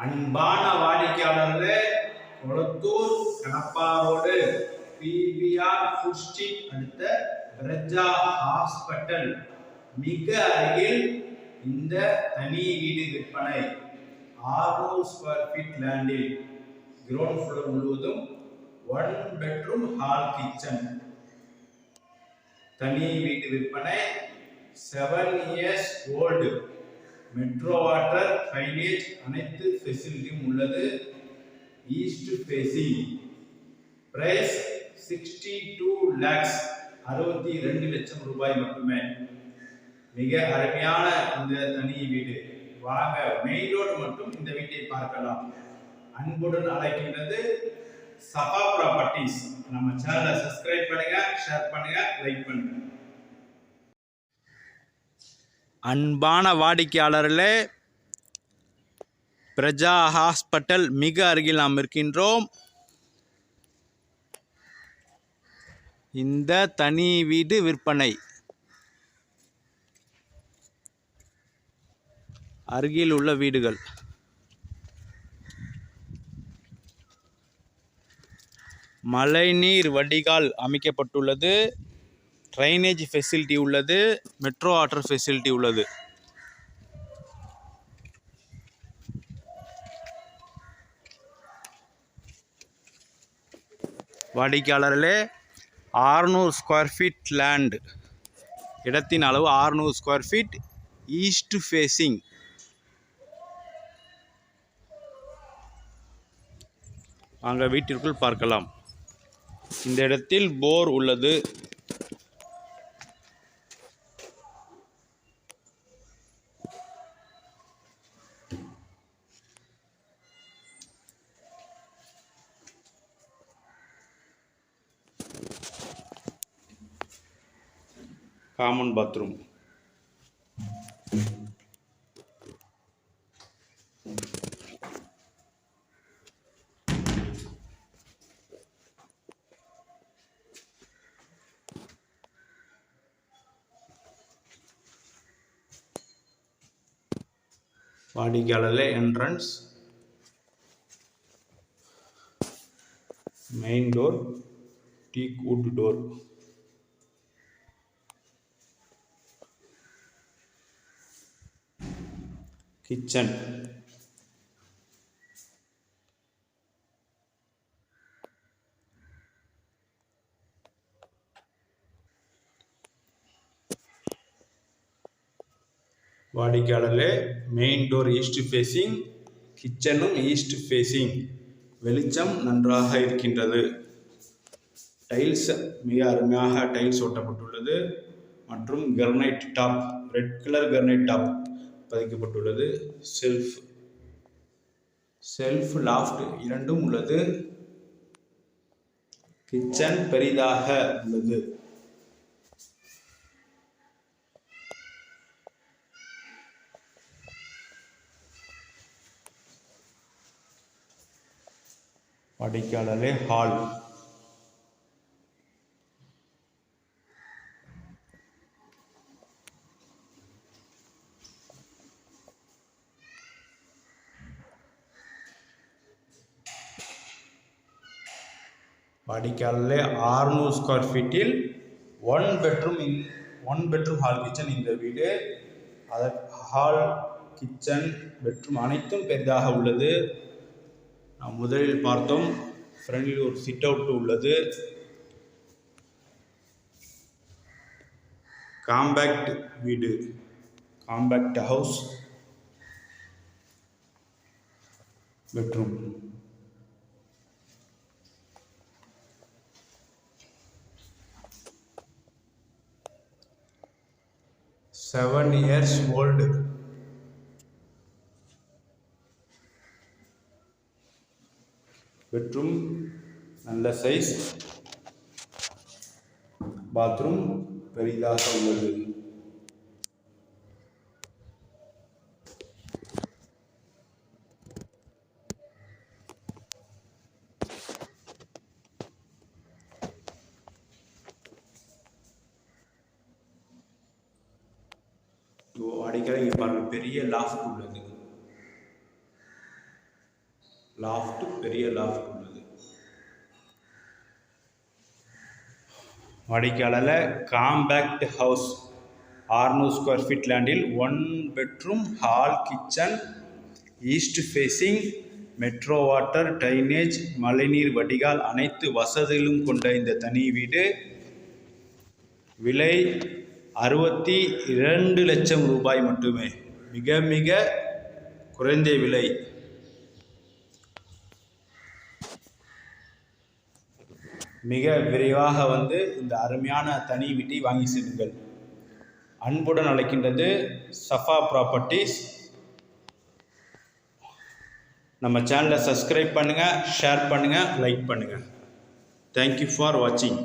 அன்பான வாடிக்கையாளர்களே கொளத்தூர் கணப்பாரோடு பிபிஆர் ஃபுட் ஸ்ட்ரீட் அடுத்த பிரஜா ஹாஸ்பிட்டல். மிக அருகில் இந்த தனி வீடு விற்பனை. ஆறுநூறு ஸ்கொயர் ஃபீட் லேண்டில் கிரவுண்ட் ஃப்ளோர் முழுவதும் ஒன் பெட்ரூம் ஹால் கிச்சன் தனி வீட்டு விற்பனை seven years old metro water drainage அனைத்து ஃபெசிலிட்டியும் உள்ளது. East facing price sixty two lakhs அறுபத்தி ரெண்டு லட்சம் ரூபாய் மட்டுமே. மிக அருமையான இந்த தனி வீடு. வாங்க மெயின் ரோடு மட்டும் இந்த வீட்டை பார்க்கலாம். அன்புடன் அழைக்கின்றது சபா ப்ராப்பர்ட்டிஸ் நம்ம சேனலை சப்ஸ்கிரைப் பண்ணுங்க ஷேர் பண்ணுங்க லைக் பண்ணுங்க. அன்பான வாடிக்கையாளர்களே பிரஜா ஹாஸ்பிட்டல் மிக அருகில் நாம் இருக்கின்றோம். இந்த தனி வீடு விற்பனை. அருகில் உள்ள வீடுகள். மழைநீர் வடிகால் அமைக்கப்பட்டுள்ளது. ட்ரைனேஜ் ஃபெசிலிட்டி உள்ளது மெட்ரோ வாட்டர் ஃபெசிலிட்டி உள்ளது. வாடிக்கையாளர்களே ஆறுநூறு ஸ்கொயர் ஃபீட் லேண்டு இடத்தின் அளவு ஆறுநூறு ஸ்கொயர் ஃபீட் ஈஸ்ட் ஃபேஸிங் அங்கே வீட்டிற்குள் பார்க்கலாம். இந்த இடத்தில் போர் உள்ளது. காமன் பாத்ரூம் வாடிக்கையாளர் entrance main door teak wood door kitchen. வாடிக்கையாளர்களே மெயின் டோர் ஈஸ்ட் ஃபேஸிங் கிச்சனும் ஈஸ்ட் ஃபேஸிங் வெளிச்சம் நன்றாக இருக்கின்றது. டைல்ஸ் மிக அருமையாக டைல்ஸ் ஒட்டப்பட்டுள்ளது மற்றும் granite top red colour granite top பதிக்கப்பட்டுள்ளது. Shelf shelf loft இரண்டும் உள்ளது. கிச்சன் பெரிதாக உள்ளது. வாடிக்கையாளரே ஹால் வாடிக்கையாளரே ஆறுநூறு ஸ்கொயர் ஃபீட்டில் one bedroom in one bedroom hall kitchen இந்த வீடு. அதற் ஹால் கிச்சன் பெட்ரூம் அனைத்தும் பெரிதாக உள்ளது. நாம் முதலில் பார்த்தோம். ஃப்ரண்டில் ஒரு சிட் அவுட் உள்ளது. காம்பேக்ட் வீடு. Compact house bedroom seven years old bedroom நல்ல சைஸ் பாத்ரூம் பெரிதாக உள்ளது. அடிக்கடி இங்கே பாருங்கள் பெரிய லாஃப்ட் உள்ளது லாஃப்ட் பெரிய லாஃப்ட் உள்ளது வாடிக்கையாளரில் காம்பேக்ட் ஹவுஸ் ஆறுநூறு ஸ்கொயர் ஃபீட் லேண்டில் one bedroom hall kitchen east facing metro water drainage மழைநீர் வடிகால் அனைத்து வசதிகளும் கொண்ட இந்த தனி வீடு. விலை அறுபத்தி இரண்டு லட்சம் ரூபாய் மட்டுமே. மிக மிக குறைந்த விலை. மிக விரைவாக வந்து இந்த அருமையான தனி வீட்டை வாங்கி செல்லுங்கள். அன்புடன் அழைக்கின்றது சஃபா ப்ராப்பர்ட்டிஸ் நம்ம சேனலை சப்ஸ்கிரைப் பண்ணுங்கள் ஷேர் பண்ணுங்கள் லைக் பண்ணுங்கள் தேங்க்யூ ஃபார் வாட்சிங்